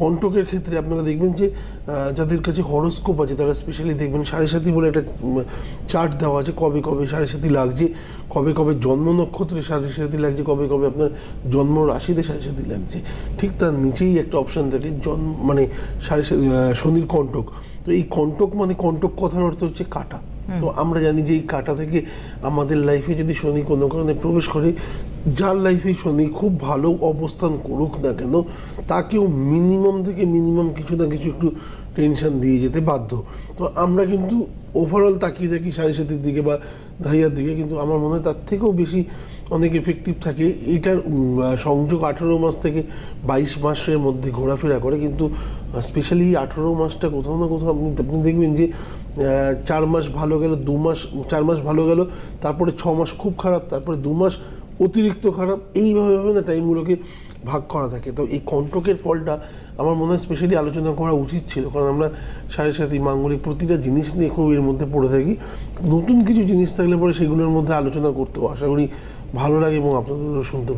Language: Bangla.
কন্টকের ক্ষেত্রে আপনারা দেখবেন যে যাদের কাছে হরস্কোপ আছে, তারা স্পেশালি দেখবেন সাড়ে সাথী বলে একটা চার্ট দেওয়া আছে, কবে কবে সাড়ে সাথী লাগছে, কবে কবে জন্ম নক্ষত্রে সাড়ে সাথী লাগছে, কবে কবে আপনার জন্ম রাশিতে সাড়ে সাথী লাগছে। ঠিক তার নিচেই একটা অপশন থাকে, জন্ম মানে সাড়ে শনির কণ্টক। তো এই কণ্টক মানে কণ্টক কথার অর্থ হচ্ছে কাটা। তো আমরা জানি যে এই কাটা থেকে আমাদের লাইফে যদি শনি কোনো কারণে প্রবেশ করে, যার লাইফে শনি খুব ভালো অবস্থান করুক না কেন, তাকেও মিনিমাম থেকে মিনিমাম কিছু না কিছু একটু টেনশন দিয়ে যেতে বাধ্য। তো আমরা কিন্তু ওভারঅল তাকিয়ে থাকি সাড়ে সাতির দিকে বা ধাইয়ার দিকে, কিন্তু আমার মনে হয় তার থেকেও বেশি অনেক এফেক্টিভ থাকে। এটার সংযোগ আঠেরো মাস থেকে বাইশ মাসের মধ্যে ঘোরাফেরা করে। কিন্তু স্পেশালি আঠেরো মাসটা কোথাও না কোথাও আপনি আপনি দেখবেন যে চার মাস ভালো গেল, দু মাস, চার মাস ভালো গেল, তারপরে ছ মাস খুব খারাপ, তারপরে দু মাস অতিরিক্ত খারাপ, এইভাবে ভাবে না টাইমগুলোকে ভাগ করা থাকে। তো এই কন্টকের ফলটা আমার মনে হয় স্পেশালি আলোচনা করা উচিত ছিল, কারণ আমরা সাড়ে সাথে মাঙ্গলিক প্রতিটা জিনিস নিয়ে খুব এর মধ্যে পড়ে থাকি। নতুন কিছু জিনিস থাকলে পরে সেগুলোর মধ্যে আলোচনা করতেও আশা করি ভালো লাগে এবং আপনাদেরও শুনতে